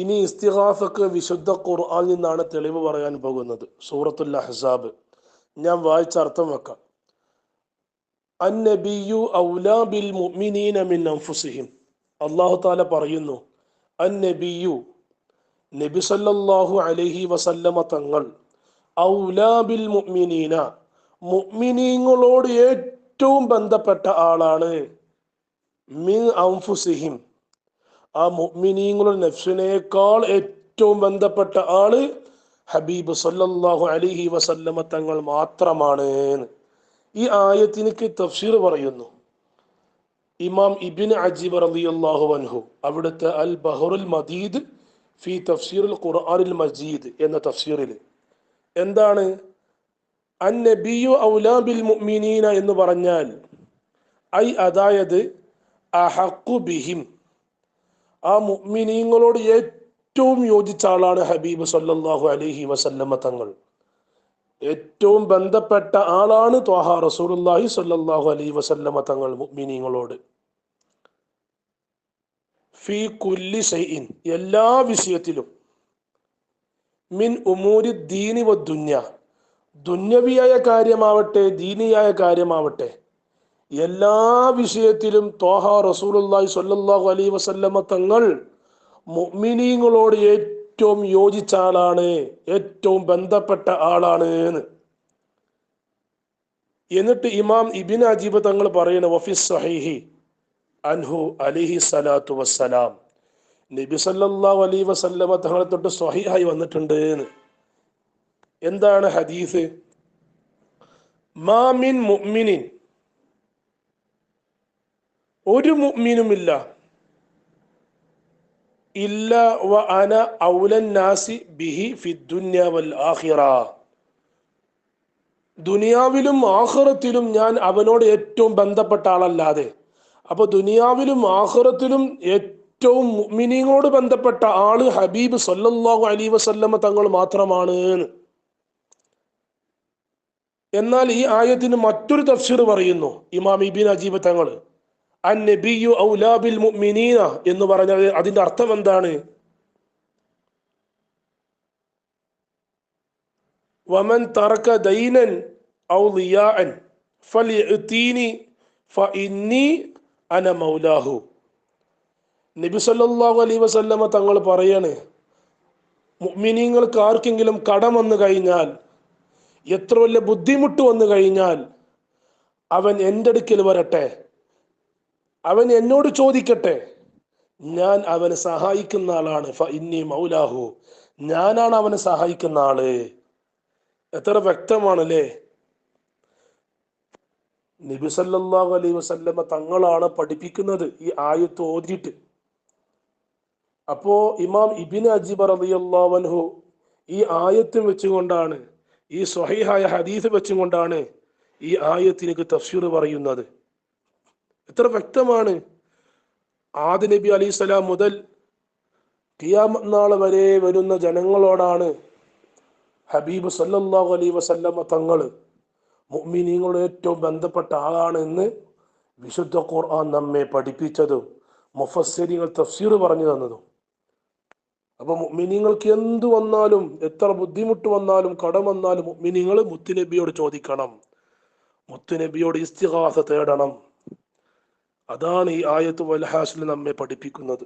ഇനി ഇസ്തിഹാഫക്ക് വിശുദ്ധ ഖുർആൻ നിന്നാണ് തെളിവ് പറയാൻ പോകുന്നത്. സൂറത്തുൽ അഹ്സാബ്. ഞാൻ വായിച്ച അർത്ഥം വെക്കാം. അന്നബിയു ഔലാ ബിൽ മുഅ്മിനീന മിൻ അൻഫുസിഹിം. അല്ലാഹു തആല പറയുന്നു അന്നബിയു നബി സല്ലല്ലാഹു അലൈഹി വസല്ലമ തങ്ങൾ ഔലാ മുഅ്മിനീന മുഅ്മിനീങ്ങളോട് ഏറ്റവും ബന്ധപ്പെട്ട ആളാണ് മിൻ അൻഫുസിഹിം. ആ മുഅ്മിനീങ്ങളുടെ നഫ്സിനേക്കാൾ ഏറ്റവും ബന്ധപ്പെട്ട ആൾ ഹബീബ് സല്ലല്ലാഹു അലിഹി വസല്ലമ തങ്ങൾ മാത്രമാണ് ഈ ആയത്തിനിക്ക് തഫ്സീർ പറയുന്നു. ഇമാം ഇബിൻ അജീബ് റളിയല്ലാഹു അൻഹു അവിടുത്തെ അൽ ബഹറുൽ മദീദ് ഫി തഫ്സീറുൽ ഖുർആനിൽ മജീദ് എന്ന തഫ്സീറിൽ. എന്താണ്? അൻ നബിയു ഔലാ ബിൽ മുഅ്മിനീന എന്ന് പറഞ്ഞാൽ ഐ അതായത് അഹഖു ബിഹിം. ആ മുഅ്മിനീങ്ങളോട് ഏറ്റവും യോജിച്ച ആളാണ് ഹബീബ് സല്ലല്ലാഹു അലൈഹി വസല്ലമ തങ്ങൾ. ഏറ്റവും ബന്ധപ്പെട്ട ആളാണ് ത്വാഹ റസൂലുള്ളാഹി സല്ലല്ലാഹു അലൈഹി വസല്ലമ തങ്ങൾ മുഅ്മിനീങ്ങളോട്. ഫി കുല്ലി ഷൈഇൻ എല്ലാ വിഷയത്തിലും. മിൻ ഉമൂരി ദീനി വ ദുന്യ ദുന്യവിയായ കാര്യമാവട്ടെ ദീനിയായ കാര്യമാവട്ടെ എല്ലാ വിഷയത്തിലും തോഹ റസൂലുള്ളാഹി സ്വല്ലല്ലാഹു അലൈ വസല്ലമ തങ്ങൾ മുഅ്മിനീങ്ങളോട് ഏറ്റവും യോജിച്ച ആളാണ് ഏറ്റവും ബന്ധപ്പെട്ട ആളാണ് എന്ന്. എന്നിട്ട് ഇമാം ഇബിൻ അജീബ് തങ്ങൾ പറയുന്ന വഫിസ് സഹീഹി അൻഹു അലിഹി സലാത്തു വസ്സലാം. നബി സല്ലല്ലാഹു അലൈഹി വസല്ലമ തങ്ങളെ തൊട്ട് സ്വഹീഹായി വന്നിട്ടുണ്ട് എന്ന്. എന്താണ് ഹദീസ്? മാമിൻ മുഅ്മിനിൻ ഒരു മുഅ്മിനുമില്ല. ഇല്ല വ അന ഔലൻ നാസി ബിഹി ഫി ദുന്യ വൽ ആഖിറ. ദുനിയാവിലും ആഖിറത്തിലും ഞാൻ അവനോട് ഏറ്റവും ബന്ധപ്പെട്ട ആളല്ലാതെ. അപ്പൊ ദുനിയാവിലും ആഖിറത്തിലും ഏറ്റവും മുഅ്മിനീങ്ങളോട് ബന്ധപ്പെട്ട ആൾ ഹബീബ് സല്ലല്ലാഹു അലൈഹി വസല്ലമ തങ്ങൾ മാത്രമാണ്. എന്നാൽ ഈ ആയത്തിന് മറ്റൊരു തഫ്സീർ പറയുന്നു ഇമാം ഇബിൻ അജീബ് തങ്ങൾ. അൻ നബിയു ഔലാ മുഅ്മിനീന എന്ന് പറഞ്ഞത് അതിന്റെ അർത്ഥം എന്താണ്? വമൻ തറക ദൈനൻ ഔ ലിയാഅൻ ഫഇന്നി അന മൗലാഹു. നബി സല്ലല്ലാഹു അലൈഹി വസല്ലമ തങ്ങൾ പറയാണ് മുഅ്മിനീങ്ങൾക്ക് ആർക്കെങ്കിലും കടം വന്നു കഴിഞ്ഞാൽ എത്ര വലിയ ബുദ്ധിമുട്ട് വന്നു കഴിഞ്ഞാൽ അവൻ എന്റെ അടുക്കൽ വരട്ടെ. അവൻ എന്നോട് ചോദിക്കട്ടെ? ഞാൻ അവനെ സഹായിക്കുന്ന ആളാണ്. ഇന്നി മൗലാഹു. ഞാനാണ് അവനെ സഹായിക്കുന്ന ആൾ. എത്ര വ്യക്തമാണല്ലേ? നബി സല്ലല്ലാഹു അലൈഹി വസല്ലമ തങ്ങളാണ് പഠിപ്പിക്കുന്നത് ഈ ആയത്ത് ഓതിയിട്ട്. അപ്പോ ഇമാം ഇബിൻ അജിബ് റളിയല്ലാഹു ഈ ആയത്തും വെച്ചുകൊണ്ടാണ് ഈ സ്വഹീഹായ ഹദീസ് വെച്ചുകൊണ്ടാണ് ഈ ആയത്തിനേക്ക് തഫ്സീർ പറയുന്നത്. എത്ര വ്യക്തമാണ്. ആദി നബി അലി സ്വലാം മുതൽ ഖിയാമത്ത് നാൾ വരെ വരുന്ന ജനങ്ങളോടാണ് ഹബീബ് സല്ലല്ലാഹു അലൈ വസല്ലമ തങ്ങൾ മുഅ്മിനീങ്ങളുടെ ഏറ്റവും ബന്ധപ്പെട്ട ആളാണ് എന്ന് വിശുദ്ധ ഖുർആൻ നമ്മെ പഠിപ്പിച്ചതും മുഫസ്സിരിങ്ങൾ തഫ്സീർ പറഞ്ഞു തന്നതും. അപ്പൊ മുഅ്മിനീങ്ങൾക്ക് എന്തു വന്നാലും എത്ര ബുദ്ധിമുട്ട് വന്നാലും കടം വന്നാലും മുഅ്മിനീങ്ങൾ മുത്തുനബിയോട് ചോദിക്കണം. മുത്തുനബിയോട് ഇസ്തിഹാസ തേടണം. അതാണ് ഈ ആയത്ത് വൽഹാസിൽ നമ്മെ പഠിപ്പിക്കുന്നത്.